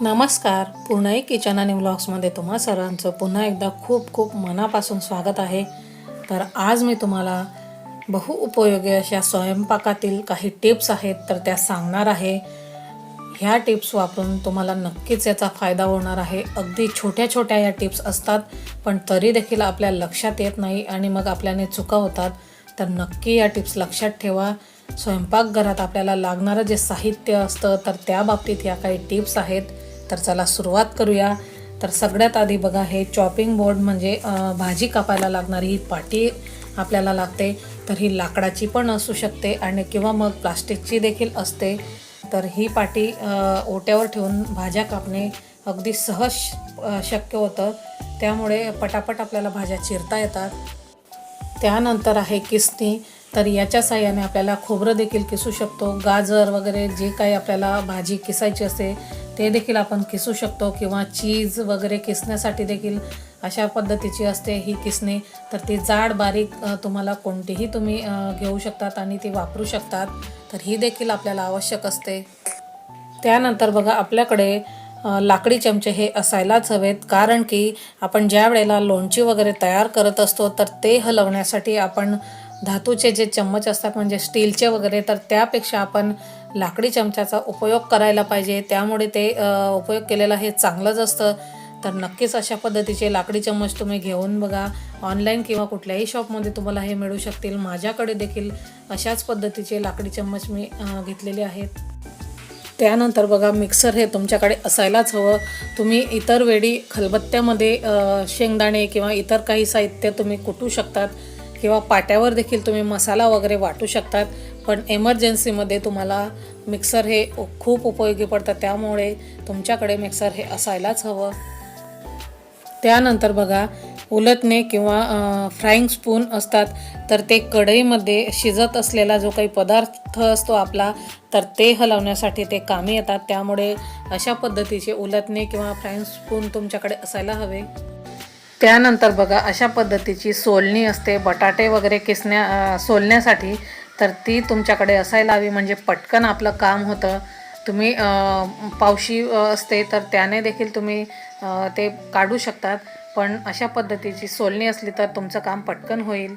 नमस्कार. पूर्णाई किचन आणि व्लॉग्समध्ये तुम्हा सर्वांचं पुन्हा एकदा खूप खूप मनापासून स्वागत आहे. तर आज मी तुम्हाला बहुउपयोगी अशा स्वयंपाकातील काही टिप्स आहेत तर त्या सांगणार आहे. ह्या टिप्स वापरून तुम्हाला नक्कीच याचा फायदा होणार आहे. अगदी छोट्या छोट्या या टिप्स असतात पण तरी देखील आपल्या लक्षात येत नाही आणि मग आपल्याने चुका होतात. तर नक्की या टिप्स लक्षात ठेवा. स्वयंपाकघरात आपल्याला लागणारं जे साहित्य असतं तर त्या बाबतीत या काही टिप्स आहेत. तर चला सुरुवात करूया. तर सगळ्यात आधी बघा हे चॉपिंग बोर्ड म्हणजे भाजी कापायला लागणारी ही पाटी आपल्याला लागते. तर ही लाकडाची पण असू शकते आणि किंवा मग प्लास्टिकची देखील असते. तर ही पाटी ओट्यावर ठेवून भाज्या कापणे अगदी सहज शक्य होतं. त्यामुळे पटापट आपल्याला भाज्या चिरता येतात. त्यानंतर आहे किसणी तर याच्या साह्याने आपल्याला खोबरं देखील किसू शकतो. गाजर वगैरे जे काही आपल्याला भाजी किसायची असते ते देखील आपण किसू शकतो किंवा चीज वगैरे किसण्यासाठी देखील अशा पद्धतीची असते ही किसणे. तर ती जाड बारीक तुम्हाला कोणतीही तुम्ही घेऊ शकतात आणि ती वापरू शकतात. तर ही देखील आपल्याला आवश्यक असते. त्यानंतर बघा आपल्याकडे लाकडी चमचे हे असायलाच हवेत. कारण की आपण ज्या वेळेला लोणची वगैरे तयार करत असतो तर ते हलवण्यासाठी आपण धातूचे जे चम्मच असतात म्हणजे स्टीलचे वगैरे तर त्यापेक्षा आपण लाकडी चमच्याचा उपयोग करायला पाहिजे. त्यामुळे ते उपयोग केलेला हे चांगलंच असतं. तर नक्कीच अशा पद्धतीचे लाकडी चम्मच तुम्ही घेऊन बघा. ऑनलाईन किंवा कुठल्याही शॉपमध्ये तुम्हाला हे मिळू शकतील. माझ्याकडे देखील अशाच पद्धतीचे लाकडी चम्मच मी घेतलेले आहेत. त्यानंतर बघा मिक्सर हे तुमच्याकडे असायलाच हवं. तुम्ही इतर वेळी खलबत्त्यामध्ये शेंगदाणे किंवा इतर काही साहित्य तुम्ही कुटू शकतात. किंवा पाट्यावर देखील तुम्ही मसाला वगैरे वाटू शकतात पण एमर्जन्सीमध्ये तुम्हाला मिक्सर हे खूप उपयोगी पडतात. त्यामुळे तुमच्याकडे मिक्सर हे असायलाच हवं. त्यानंतर बघा उलटणे किंवा फ्राईंग स्पून असतात. तर ते कढईमध्ये शिजत असलेला जो काही पदार्थ असतो आपला तर ते हलवण्यासाठी ते कामी येतात. त्यामुळे अशा पद्धतीचे उलटणे किंवा फ्राईंग स्पून तुमच्याकडे असायला हवे. त्यानंतर बघा अशा पद्धतीची सोलणी असते. बटाटे वगैरे किसण्या सोलण्यासाठी तर ती तुमच्याकडे असायला हवी. म्हणजे पटकन आपलं काम होतं. तुम्ही पावशी असते तर त्याने देखील तुम्ही ते काढू शकतात. पण अशा पद्धतीची सोलणी असली तर तुमचं काम पटकन होईल.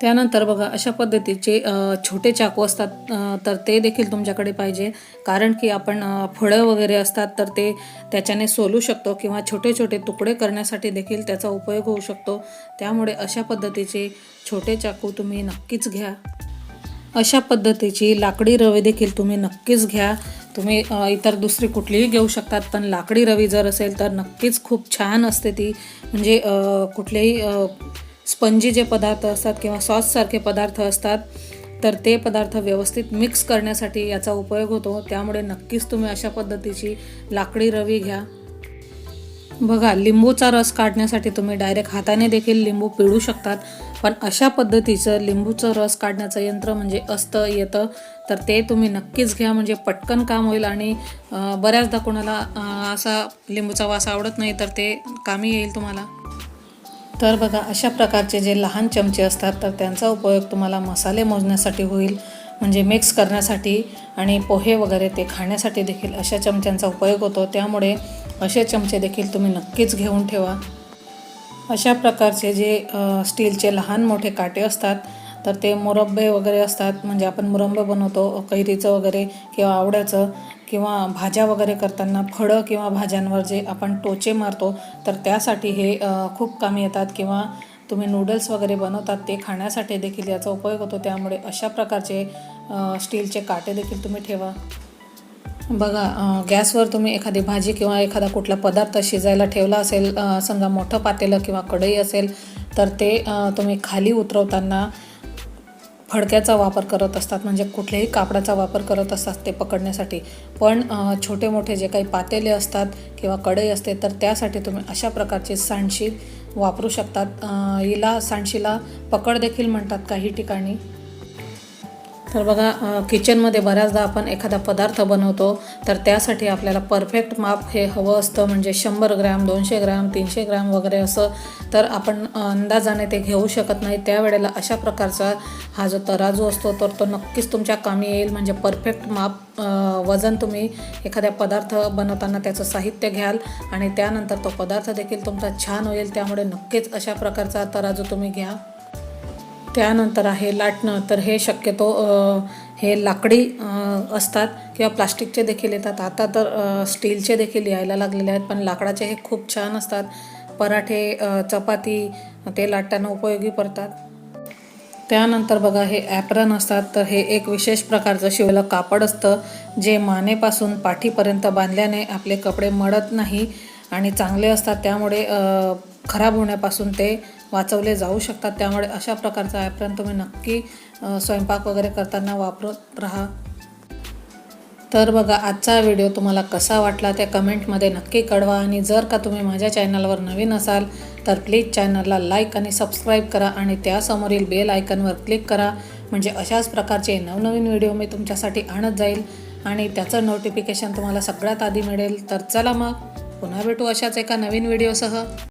त्यानंतर बघा अशा पद्धतीचे छोटे चाकू असतात तर ते देखील तुमच्याकडे पाहिजे. कारण की आपण फळं वगैरे असतात तर ते त्याच्याने सोलू शकतो किंवा छोटे छोटे तुकडे करण्यासाठी देखील त्याचा उपयोग होऊ शकतो. त्यामुळे अशा पद्धतीचे छोटे चाकू तुम्ही नक्कीच घ्या. अशा पद्धतीची लाकडी रवी देखील तुम्ही नक्कीच घ्या. तुम्ही इतर दुसरी कुठलीही घेऊ शकतात पण लाकडी रवी जर असेल तर नक्कीच खूप छान असते ती. म्हणजे कुठल्याही कुठलेही स्पंजी जे पदार्थ असतात किंवा सॉससारखे पदार्थ असतात तर ते पदार्थ व्यवस्थित मिक्स करण्यासाठी याचा उपयोग होतो. त्यामुळे नक्कीच तुम्ही अशा पद्धतीची लाकडी रवी घ्या. बघा लिंबूचा रस काढण्यासाठी तुम्ही डायरेक्ट हाताने देखील लिंबू पिळू शकतात पण अशा पद्धतीचं लिंबूचं रस काढण्याचं यंत्र म्हणजे असतं येतं तर ते तुम्ही नक्कीच घ्या. म्हणजे पटकन काम होईल आणि बऱ्याचदा कोणाला असा लिंबूचा वास आवडत नाही तर ते कामी येईल तुम्हाला. तर बघा अशा प्रकारचे जे लहान चमचे असतात तर त्यांचा उपयोग तुम्हाला मसाले मोजण्यासाठी होईल म्हणजे मिक्स करण्यासाठी आणि पोहे वगैरे ते खाण्यासाठी देखील अशा चमच्यांचा उपयोग होतो. त्यामुळे असे चमचे देखील तुम्ही नक्कीच घेऊन ठेवा. अशा प्रकारचे जे स्टीलचे लहान मोठे काटे असतात तर ते मुरब्बे वगैरे असतात म्हणजे आपण मुरंबे बनवतो कैरीचं वगैरे किंवा आवड्याचं किंवा भाज्या वगैरे करताना फळं किंवा भाज्यांवर जे आपण टोचे मारतो तर त्यासाठी हे खूप कामी येतात किंवा तुम्ही नूडल्स वगैरे बनवतात ते खाण्यासाठी देखील याचा उपयोग होतो. त्यामुळे अशा प्रकारचे स्टीलचे काटे देखील तुम्ही ठेवा. बघा गॅसवर तुम्ही एखादी भाजी किंवा एखादा कुठला पदार्थ शिजायला ठेवला असेल समजा मोठं पातेलं किंवा कढई असेल तर ते तुम्ही खाली उतरवताना फडक्याचा वापर करत असतात म्हणजे कुठल्याही कापडाचा वापर करत असतात ते पकडण्यासाठी. पण छोटे मोठे जे काही पातेले असतात किंवा कढई असते तर त्यासाठी तुम्ही अशा प्रकारचे सांडशी वापरू शकतात. हिला सांडशीला पकड देखील म्हणतात काही ठिकाणी. तर बघा किचनमध्ये बऱ्याचदा आपण एखादा पदार्थ बनवतो तर त्यासाठी आपल्याला परफेक्ट माप हे हवं असतं म्हणजे शंभर ग्रॅम दोनशे ग्रॅम तीनशे ग्रॅम वगैरे असं. तर आपण अंदाजाने ते घेऊ शकत नाही. त्यावेळेला अशा प्रकारचा हा जो तराजू असतो तर तो नक्कीच तुमच्या कामी येईल. म्हणजे परफेक्ट माप वजन तुम्ही एखाद्या पदार्थ बनवताना त्याचं साहित्य घ्याल आणि त्यानंतर तो पदार्थ देखील तुमचा छान होईल. त्यामुळे नक्कीच अशा प्रकारचा तराजू तुम्ही घ्या. त्यानंतर आहे लाटणं. तर हे शक्यतो हे लाकडी असतात किंवा प्लास्टिकचे देखील येतात. आता तर स्टीलचे देखील यायला लागलेले आहेत पण लाकडाचे हे खूप छान असतात. पराठे चपाती ते लाटताना उपयोगी पडतात. त्यानंतर बघा हे ॲप्रन असतात. तर हे एक विशेष प्रकारचं शिवलं कापड असतं जे मानेपासून पाठीपर्यंत बांधल्याने आपले कपडे मडत नाही आणि चांगले असतात. त्यामुळे खराब होण्यापासून ते वाचवले जाऊ शकतात. त्यामुळे अशा प्रकारचा ॲप्रन तुम्ही नक्की स्वयंपाक वगैरे करताना वापरत राहा. तर बघा आजचा व्हिडिओ तुम्हाला कसा वाटला त्या कमेंटमध्ये नक्की कळवा. आणि जर का तुम्ही माझ्या चॅनलवर नवीन असाल तर प्लीज चॅनलला लाईक आणि सबस्क्राईब करा. आणि त्यासमोरील बेल आयकनवर क्लिक करा. म्हणजे अशाच प्रकारचे नवनवीन व्हिडिओ मी तुमच्यासाठी आणत जाईल. आणि त्याचं नोटिफिकेशन तुम्हाला सगळ्यात आधी मिळेल. तर चला मग पुन्हा भेटू अशाच एका नवीन व्हिडिओसह